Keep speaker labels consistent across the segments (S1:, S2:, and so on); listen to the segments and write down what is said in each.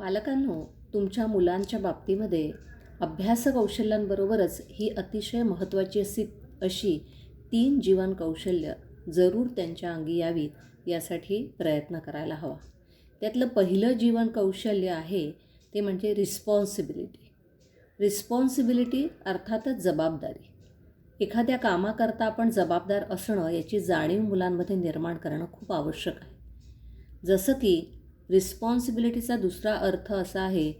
S1: पालकांनो तुमच्या मुलांच्या बाबतीमध्ये अभ्यास कौशल्यांबरोबरच ही अतिशय महत्त्वाची अशी अशी तीन जीवन कौशल्य जरूर त्यांच्या अंगी यावीत यासाठी प्रयत्न करायला हवा. त्यातलं पहिलं जीवन कौशल्य आहे ते म्हणजे रिस्पॉन्सिबिलिटी रिस्पॉन्सिबिलिटी अर्थातच जबाबदारी. एखाद्या कामाकरता आपण जबाबदार असणं याची जाणीव मुलांमध्ये निर्माण करणं खूप आवश्यक आहे. जसं की रिस्पॉन्सिबिलिटीचा दुसरा अर्थ असा आहे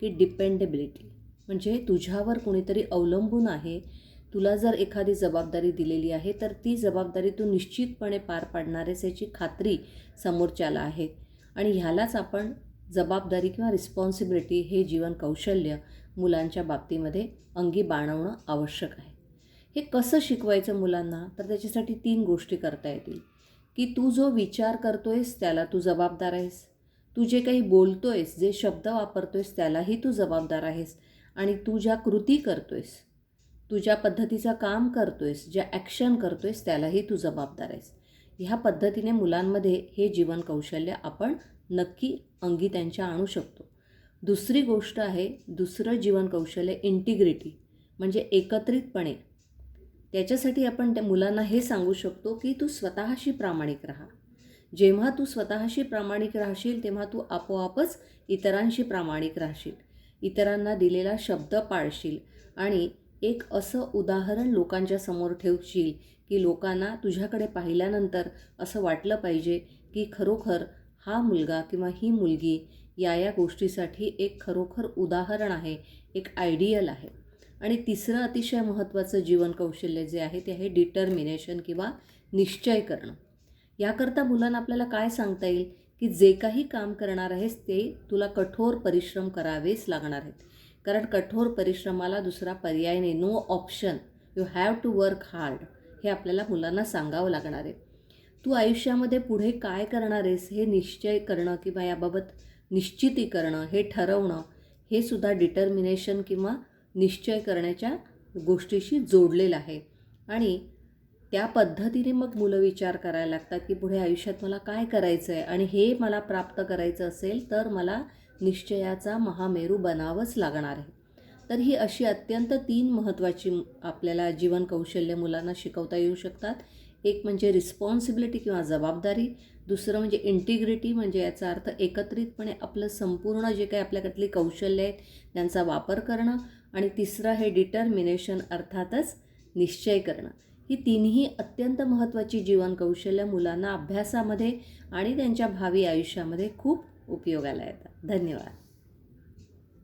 S1: की डिपेंडेबिलिटी म्हणजे तुझ्यावर कोणीतरी अवलंबून आहे. तुला जर एखादी जबाबदारी दिलेली आहे तर ती जबाबदारी तू निश्चितपणे पार पाडणारेस याची खात्री समोरच्याला आहे. आणि ह्यालाच आपण जबाबदारी किंवा रिस्पॉन्सिबिलिटी हे जीवन कौशल्य मुलांच्या बाबतीमध्ये अंगी बाणवणं आवश्यक आहे. हे कसं शिकवायचं मुलांना? तर त्याच्यासाठी तीन गोष्टी करता येतील. की तू जो विचार करतोयस त्याला तू जबाबदार आहेस. तू जे काही बोलतोयस जे शब्द वापरतोयस त्यालाही तू जबाबदार आहेस आणि तू ज्या कृती करतोयस तू ज्या पद्धतीचं काम करतोयस ज्या ॲक्शन करतोयस त्यालाही तू जबाबदार आहेस. ह्या पद्धतीने मुलांमध्ये हे जीवन कौशल्य आपण नक्की अंगी त्यांच्या आणू शकतो. दुसरी गोष्ट आहे दुसरं जीवन कौशल्य इंटिग्रिटी म्हणजे एकत्रितपणे. त्याच्यासाठी आपण त्या मुलांना हे सांगू शकतो की तू स्वतःशी प्रामाणिक राहा. जेव्हा तू स्वतःशी प्रामाणिक राहशील तेव्हा तू आपोआपच इतरांशी प्रामाणिक राहशील. इतरांना दिलेला शब्द पाळशील आणि एक असं उदाहरण लोकांच्या समोर ठेवशील की लोकांना तुझ्याकडे पाहिल्यानंतर असं वाटलं पाहिजे की खरोखर हा मुलगा किंवा ही मुलगी या या गोष्टीसाठी एक खरोखर उदाहरण आहे एक आयडियल आहे. आणि तिसरं अतिशय महत्त्वाचं जीवन कौशल्य जे आहे ते आहे डिटर्मिनेशन किंवा निश्चय करणं. याकरता मुलांना आपल्याला काय सांगता येईल? की जे काही काम करणार आहेस ते तुला कठोर परिश्रम करावेच लागणार आहेत. कारण कठोर परिश्रमाला दुसरा पर्याय नाही. No option you have to work hard हे आपल्याला मुलांना सांगावं लागणार आहे. तू आयुष्यामध्ये पुढे काय करणार आहेस? हे निश्चय करणं किंवा याबाबत निश्चिती करणं हे ठरवणं हे सुद्धा डिटर्मिनेशन किंवा निश्चय करण्याच्या गोष्टीशी जोडलेलं आहे. आणि त्या पद्धतीने मग मुलं विचार करायला लागतात की पुढे आयुष्यात मला काय करायचं आहे आणि हे मला प्राप्त करायचं असेल तर मला निश्चयाचा महामेरू बनावंच लागणार आहे. तर ही अशी अत्यंत तीन महत्त्वाची आपल्याला जीवन कौशल्य मुलांना शिकवता येऊ शकतात. एक म्हणजे रिस्पॉन्सिबिलिटी किंवा जबाबदारी. दुसरं म्हणजे इंटिग्रिटी म्हणजे याचा अर्थ एकत्रितपणे आपलं संपूर्ण जे काही आपल्याकडली कौशल्य आहेत त्यांचा वापर करणं. आणि तिसरं हे डिटर्मिनेशन अर्थातच निश्चय करणं. ही तिन्ही अत्यंत महत्त्वाची जीवन कौशल्य मुलांना अभ्यासामध्ये आणि त्यांच्या भावी आयुष्यामध्ये खूप उपयोगाला येतात. धन्यवाद.